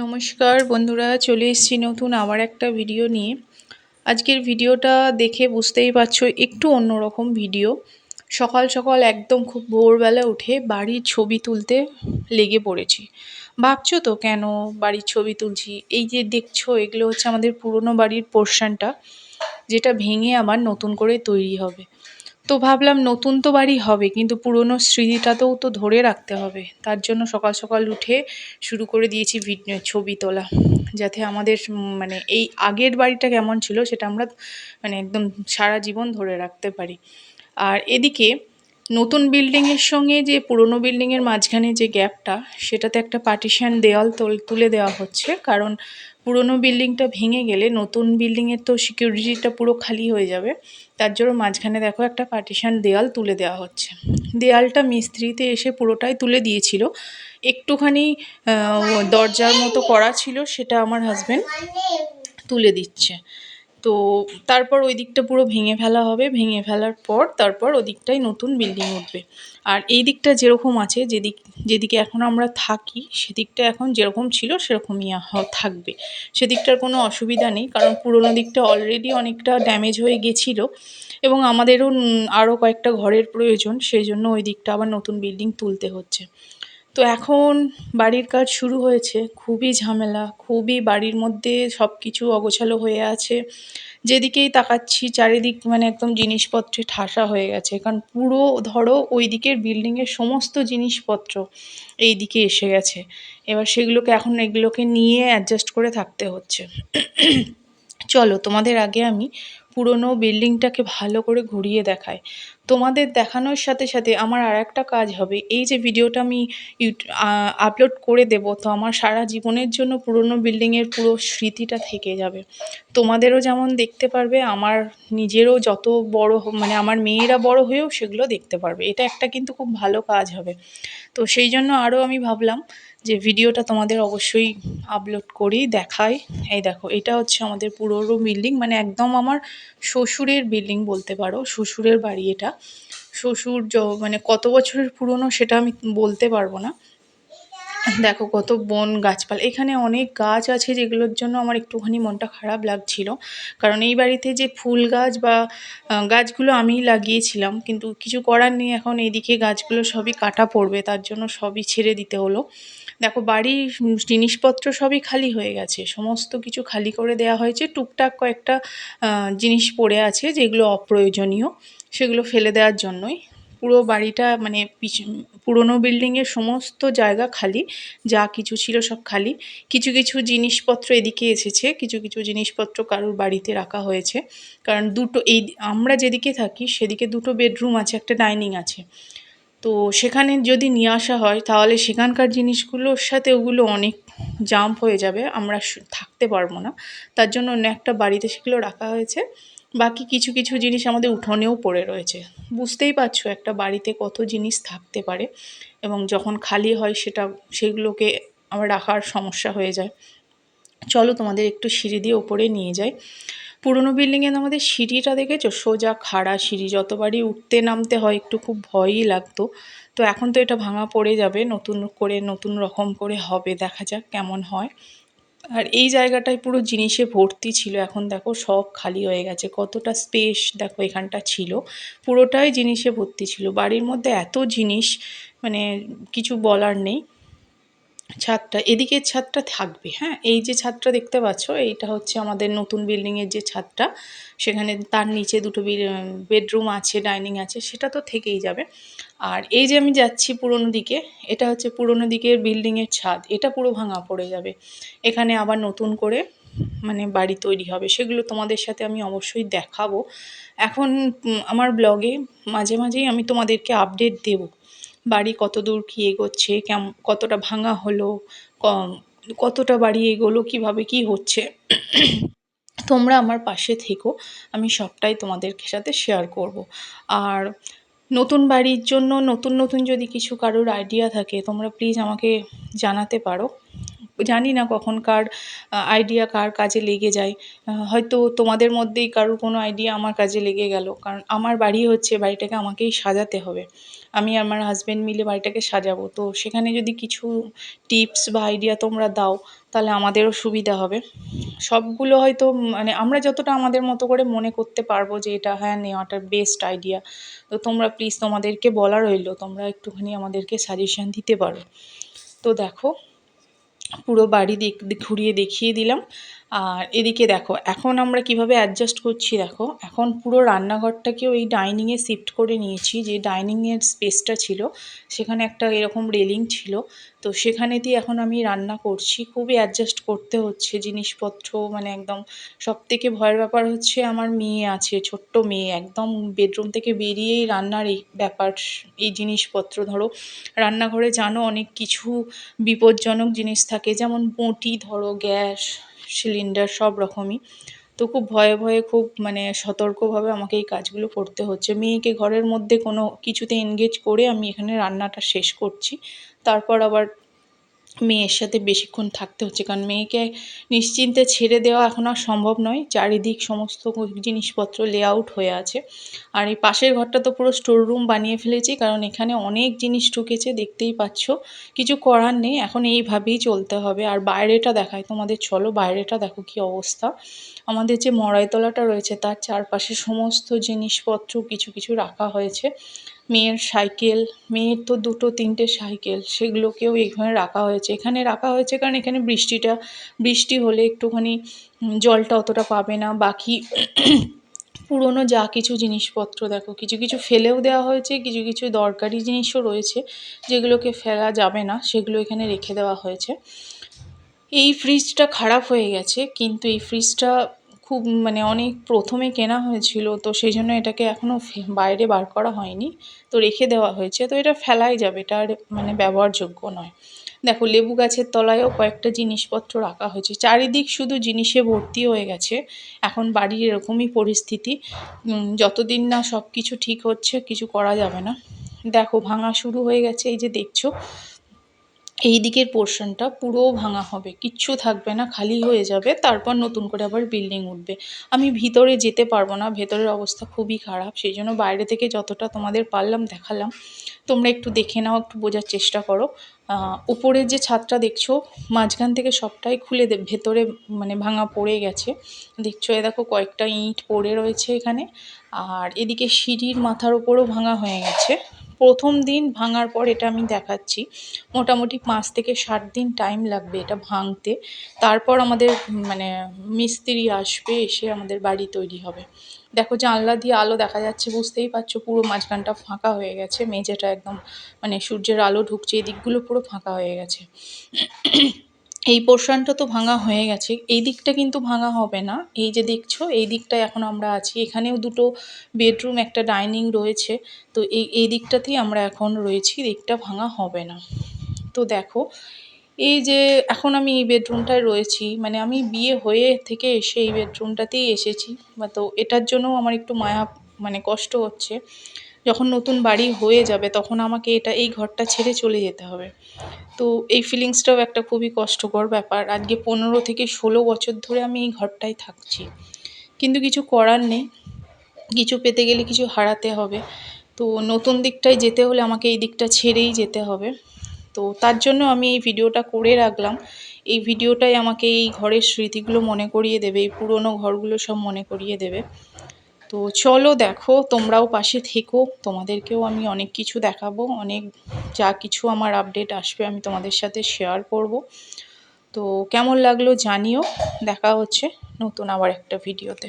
নমস্কার বন্ধুরা, চলে এসেছি নতুন আবার একটা ভিডিও নিয়ে। আজকের ভিডিওটা দেখে বুঝতেই পারছ, একটু অন্যরকম ভিডিও সকাল সকাল একদম খুব ভোরবেলা উঠে বাড়ির ছবি তুলতে লেগে পড়েছি। ভাবছ তো কেন বাড়ির ছবি তুলছি? এই যে দেখছ, এগুলো হচ্ছে আমাদের পুরনো বাড়ির পোর্শনটা যেটা ভেঙে আবার নতুন করে তৈরি হবে। তো ভাবলাম নতুন তো বাড়ি হবে, কিন্তু পুরনো স্মৃতিটাতেও তো ধরে রাখতে হবে। তার জন্য সকাল সকাল উঠে শুরু করে দিয়েছি ভিডিও ছবি তোলা। যাতে আমাদের মানে এই আগের বাড়িটা কেমন ছিল সেটা আমরা মানে একদম সারা জীবন ধরে রাখতে পারি। আর এদিকে নতুন বিল্ডিংয়ের সঙ্গে যে পুরনো বিল্ডিংয়ের মাঝখানে যে গ্যাপটা, সেটাতে একটা পার্টিশান দেওয়াল তুলে দেওয়া হচ্ছে। কারণ পুরনো বিল্ডিংটা ভেঙে গেলে নতুন বিল্ডিংয়ের তো সিকিউরিটিটা পুরো খালি হয়ে যাবে। তার জন্য মাঝখানে দেখো একটা পার্টিশান দেয়াল তুলে দেওয়া হচ্ছে। দেয়ালটা মিস্ত্রিতে এসে পুরোটাই তুলে দিয়েছিল। একটুখানি দরজার মতো করা ছিল, সেটা আমার হাজব্যান্ড তুলে দিচ্ছে। তো তারপর ওই দিকটা পুরো ভেঙে ফেলা হবে, ভেঙে ফেলার পর তারপর ওদিকটাই নতুন বিল্ডিং উঠবে। আর এই দিকটা যেরকম আছে, যেদিক, যেদিকে এখন আমরা থাকি, সেদিকটা এখন যেরকম ছিল, সেরকমই থাকবে। সেদিকটার কোনো অসুবিধা নেই, কারণ পুরোনো দিকটা অলরেডি অনেকটা ড্যামেজ হয়ে গেছিল এবং আমাদেরও আরও কয়েকটা ঘরের প্রয়োজন সেই জন্য ওই দিকটা আবার নতুন বিল্ডিং তুলতে হচ্ছে। তো এখন বাড়ির কাজ শুরু হয়েছে। খুবই ঝামেলা, খুবই বাড়ির মধ্যে সব কিছু অগোছালো হয়ে আছে। যেদিকেই তাকাচ্ছি, চারিদিক মানে একদম জিনিসপত্রে ঠাসা হয়ে গেছে। কারণ পুরো, ধরো ওই দিকের বিল্ডিংয়ের সমস্ত জিনিসপত্র এই দিকে এসে গেছে। এবার সেগুলোকে এখন এগুলোকে নিয়ে অ্যাডজাস্ট করে থাকতে হচ্ছে। চলো, তোমাদের আগে আমি পুরনো বিল্ডিংটাকে ভালো করে ঘুরিয়ে দেখায় তোমাদের দেখানোর সাথে সাথে আমার আর একটা কাজ হবে। এই যে ভিডিওটা আমি আপলোড করে দেব, তো আমার সারা জীবনের জন্য পুরনো বিল্ডিংয়ের পুরো স্মৃতিটা থেকে যাবে। তোমাদেরও যেমন দেখতে পারবে, আমার নিজেরও যত বড় মানে আমার মেয়েরা বড় হয়েও সেগুলো দেখতে পারবে। এটা একটা কিন্তু খুব ভালো কাজ হবে। তো সেই জন্য আরও আমি ভাবলাম যে ভিডিওটা তোমাদের অবশ্যই আপলোড করি, দেখাই। এই দেখো, এটা হচ্ছে আমাদের পুরোনো বিল্ডিং মানে একদম আমার শ্বশুরের বিল্ডিং বলতে পারো, শ্বশুরের বাড়ি এটা। শ্বশুর মানে কত বছরের পুরনো সেটা আমি বলতে পারব না। দেখো কত বন গাছপালা। এখানে অনেক গাছ আছে যেগুলোর জন্য আমার একটুখানি মনটা খারাপ লাগছিল। কারণ এই বাড়িতে যে ফুল গাছ বা গাছগুলো আমিই লাগিয়েছিলাম, কিন্তু কিছু করার নেই, এখন এদিকে গাছগুলো সবই কাটা পড়বে, তার জন্য সবই ছেড়ে দিতে হলো। দেখো বাড়ির জিনিসপত্র সবই খালি হয়ে গেছে, সমস্ত কিছু খালি করে দেওয়া হয়েছে। টুকটাক কয়েকটা জিনিস পড়ে আছে যেগুলো অপ্রয়োজনীয়। সেগুলো ফেলে দেওয়ার জন্যই। পুরো বাড়িটা মানে পুরোনো বিল্ডিংয়ের সমস্ত জায়গা খালি, যা কিছু ছিল সব খালি। কিছু কিছু জিনিসপত্র এদিকে এসেছে, কিছু কিছু জিনিসপত্র কারোর বাড়িতে রাখা হয়েছে। কারণ দুটো এই আমরা যেদিকে থাকি, সেদিকে দুটো বেডরুম আছে, একটা ডাইনিং আছে। তো সেখানে যদি নিয়ে আসা হয়, তাহলে সেখানকার জিনিসগুলোর সাথে ওগুলো অনেক জাম্প হয়ে যাবে। আমরা থাকতে পারব না। তার জন্য অন্য একটা বাড়িতে সেগুলো রাখা হয়েছে। বাকি কিছু কিছু জিনিস আমাদের উঠোনেও পড়ে রয়েছে। বুঝতেই পারছ একটা বাড়িতে কত জিনিস থাকতে পারে এবং যখন খালি হয় সেটা, সেগুলোকে আবার রাখার সমস্যা হয়ে যায়। চলো তোমাদের একটু সিঁড়ি দিয়ে ওপরে নিয়ে যাই। পুরনো বিল্ডিংয়ে আমাদের সিঁড়িটা দেখেছ? সোজা খাড়া সিঁড়ি। যতবারই উঠতে নামতে হয় একটু খুব ভয়ই লাগতো। তো এখন তো এটা ভাঙা পড়ে যাবে। নতুন করে, নতুন রকম করে হবে। দেখা যাক কেমন হয়। আর এই জায়গাটায় পুরো জিনিসে ভর্তি ছিল। এখন দেখো সব খালি হয়ে গেছে। কতটা স্পেস দেখো এখানটা ছিল। পুরোটাই জিনিসে ভর্তি ছিল। বাড়ির মধ্যে এত জিনিস মানে কিছু বলার নেই। ছাদটা, এদিকের ছাদটা থাকবে হ্যাঁ? এই যে ছাদটা দেখতে পাচ্ছ, এইটা হচ্ছে আমাদের নতুন বিল্ডিংয়ের যে ছাদটা। সেখানে তার নিচে দুটো বেডরুম আছে ডাইনিং আছে, সেটা তো থেকেই যাবে। আর এই যে আমি যাচ্ছি পুরনো দিকে, এটা হচ্ছে পুরনো দিকের বিল্ডিংয়ের ছাদ, এটা পুরো ভাঙা পড়ে যাবে। এখানে আবার নতুন করে মানে বাড়ি তৈরি হবে, সেগুলো তোমাদের সাথে আমি অবশ্যই দেখাবো। এখন আমার ব্লগে মাঝে মাঝেই আমি তোমাদেরকে আপডেট দেবো, বাড়ি কত দূর কী এগোচ্ছে, কেম, কতটা ভাঙা হলো কতটা বাড়ি এগোলো, কীভাবে কী হচ্ছে। তোমরা আমার পাশে থেকো, আমি সবটাই তোমাদের সাথে শেয়ার করব। আর নতুন বাড়ির জন্য, নতুন নতুন যদি কিছু কারোর আইডিয়া থাকে, তোমরা প্লিজ আমাকে জানাতে পারো। জানি না কখন কার আইডিয়া কার কাজে লেগে যায়। হয়তো তোমাদের মধ্যেই কারোর কোনো আইডিয়া আমার কাজে লেগে গেল। কারণ আমার বাড়ি হচ্ছে বাড়িটাকে আমাকেই সাজাতে হবে। আমি আমার হাজব্যান্ড মিলে বাড়িটাকে সাজাবো। তো সেখানে যদি কিছু টিপস বা আইডিয়া তোমরা দাও, তাহলে আমাদেরও সুবিধা হবে। সবগুলো হয়তো মানে আমরা যতটা আমাদের মতো করে মনে করতে পারব যে এটা হ্যাঁ নেওয়াটা বেস্ট আইডিয়া তো তোমরা প্লিজ তোমাদেরকে বলা রইল। তোমরা একটুখানি আমাদেরকে সাজেশান দিতে পারো। তো দেখো পুরো বাড়ি ঘুরিয়ে দেখিয়ে দিলাম। আর এদিকে দেখো, এখন আমরা কীভাবে অ্যাডজাস্ট করছি দেখো, এখন পুরো রান্নাঘরটাকেও এই ডাইনিংয়ে শিফট করে নিয়েছি, যে ডাইনিংয়ের স্পেসটা ছিল, সেখানে একটা এরকম রেলিং ছিল, তো সেখানেতেই এখন আমি রান্না করছি, খুবই অ্যাডজাস্ট করতে হচ্ছে, জিনিসপত্র মানে একদম সব থেকে ভয়ের ব্যাপার হচ্ছে আমার মেয়ে আছে, ছোট্ট মেয়ে, একদম বেডরুম থেকে বেরিয়েই রান্নার এই ব্যাপার, এই জিনিসপত্র, ধরো রান্নাঘরে জানো অনেক কিছু বিপজ্জনক জিনিস থাকে, যেমন বঁটি, ধরো গ্যাস সিলিন্ডার সব রকমই। তো খুব ভয়ে ভয়ে খুব মানে সতর্কভাবে আমাকে এই কাজগুলো করতে হচ্ছে। মেয়েকে ঘরের মধ্যে কোনো কিছুতে এনগেজ করে আমি এখানে রান্নাটা শেষ করছি। তারপর আবার মেয়ের সাথে বেশিক্ষণ থাকতে হচ্ছে, কারণ মেয়েকে নিশ্চিন্তে ছেড়ে দেওয়া এখন আর সম্ভব নয়। চারিদিক সমস্ত জিনিসপত্র লেআউট হয়ে আছে। আর এই পাশের ঘরটা তো পুরো স্টোর রুম বানিয়ে ফেলেছি, কারণ এখানে অনেক জিনিস ঢুকেছে, দেখতেই পাচ্ছ। কিছু করার নেই, এখন এইভাবেই চলতে হবে। আর বাইরেটা দেখায় তোমাদের চলো বাইরেটা দেখো কি অবস্থা। আমাদের যে মড়াইতলাটা রয়েছে, তার চারপাশে সমস্ত জিনিসপত্র কিছু কিছু রাখা হয়েছে। মেয়ের সাইকেল, মেয়ের তো দুটো, তিনটে সাইকেল, সেগুলোকেও এখানে রাখা হয়েছে। এখানে রাখা হয়েছে কারণ এখানে বৃষ্টিটা, বৃষ্টি হলে একটুখানি জলটা অতটা পাবে না। বাকি পুরনো যা কিছু জিনিসপত্র, দেখো, কিছু কিছু ফেলেও দেওয়া হয়েছে, কিছু কিছু দরকারি জিনিসও রয়েছে, যেগুলোকে ফেলা যাবে না, সেগুলো এখানে রেখে দেওয়া হয়েছে। এই ফ্রিজটা খারাপ হয়ে গেছে, কিন্তু এই ফ্রিজটা খুব মানে অনেক প্রথমে কেনা হয়েছিল, তো সেই জন্য এটাকে এখনও বাইরে বার করা হয়নি। তো রেখে দেওয়া হয়েছে, তো এটা ফেলাই যাবে, এটা আর মানে ব্যবহারযোগ্য নয়। দেখো, লেবু গাছের তলায়ও কয়েকটা জিনিসপত্র রাখা হয়েছে। চারিদিক শুধু জিনিসে ভর্তি হয়ে গেছে। এখন বাড়ির এরকমই পরিস্থিতি। যতদিন না সব কিছু ঠিক হচ্ছে, কিছু করা যাবে না। দেখো, ভাঙা শুরু হয়ে গেছে, এই যে দেখছ এই দিকের পোর্শনটা পুরো ভাঙা হবে, কিচ্ছু থাকবে না, খালি হয়ে যাবে, তারপর নতুন করে আবার বিল্ডিং উঠবে। আমি ভিতরে যেতে পারব না, ভেতরের অবস্থা খুবই খারাপ সেই জন্য বাইরে থেকে যতটা তোমাদের পারলাম দেখালাম, তোমরা একটু দেখে নাও, একটু বোঝার চেষ্টা করো। উপরের যে ছাদটা দেখছ, মাঝখান থেকে সবটাই খুলে ভেতরে মানে ভাঙা পড়ে গেছে। দেখছ, এ দেখো কয়েকটা ইঁট পড়ে রয়েছে এখানে, আর এদিকে সিঁড়ির মাথার ওপরও ভাঙা হয়ে গেছে। প্রথম দিন ভাঙার পর এটা আমি দেখাচ্ছি। মোটামুটি পাঁচ থেকে সাত দিন টাইম লাগবে এটা ভাঙতে। তারপর আমাদের মানে মিস্ত্রি আসবে, এসে আমাদের বাড়ি তৈরি হবে। দেখো জানলা দিয়ে আলো দেখা যাচ্ছে, বুঝতেই পারছ পুরো মাঝখানটা ফাঁকা হয়ে গেছে। মেঝেটা একদম মানে সূর্যের আলো ঢুকছে, এদিকগুলো দিকগুলো পুরো ফাঁকা হয়ে গেছে। এই পোর্শনটা তো ভাঙা হয়ে গেছে। এই দিকটা কিন্তু ভাঙা হবে না। এই যে দেখছ, এই দিকটায় এখন আমরা আছি। এখানেও দুটো বেডরুম একটা ডাইনিং রয়েছে। তো এই এই দিকটাতেই আমরা এখন রয়েছি। দিকটা ভাঙা হবে না। তো দেখো, এই যে এখন আমি এই বেডরুমটায় রয়েছি মানে আমি বিয়ে হয়ে থেকে এসে এই বেডরুমটাতেই এসেছি। বা তো এটার জন্যও আমার একটু মায়া মানে কষ্ট হচ্ছে। যখন নতুন বাড়ি হয়ে যাবে, তখন আমাকে এটা, এই ঘরটা ছেড়ে চলে যেতে হবে। তো এই ফিলিংসটাও একটা খুবই কষ্টকর ব্যাপার। আজকে পনেরো থেকে ষোলো বছর ধরে আমি এই ঘরটায় থাকছি। কিন্তু কিছু করার নেই। কিছু পেতে গেলে কিছু হারাতে হবে। তো নতুন দিকটায় যেতে হলে আমাকে এই দিকটা ছেড়েই যেতে হবে। তো তার জন্য আমি এই ভিডিওটা করে রাখলাম। এই ভিডিওটাই আমাকে এই ঘরের স্মৃতিগুলো মনে করিয়ে দেবে, এই পুরনো ঘরগুলো সব মনে করিয়ে দেবে। তো চলো দেখো, তোমরাও পাশে থেকো। তোমাদেরকেও আমি অনেক কিছু দেখাবো, অনেক যা কিছু আমার আপডেট আসবে আমি তোমাদের সাথে শেয়ার করব। তো কেমন লাগল জানিও, দেখা হচ্ছে নতুন আবার একটা ভিডিওতে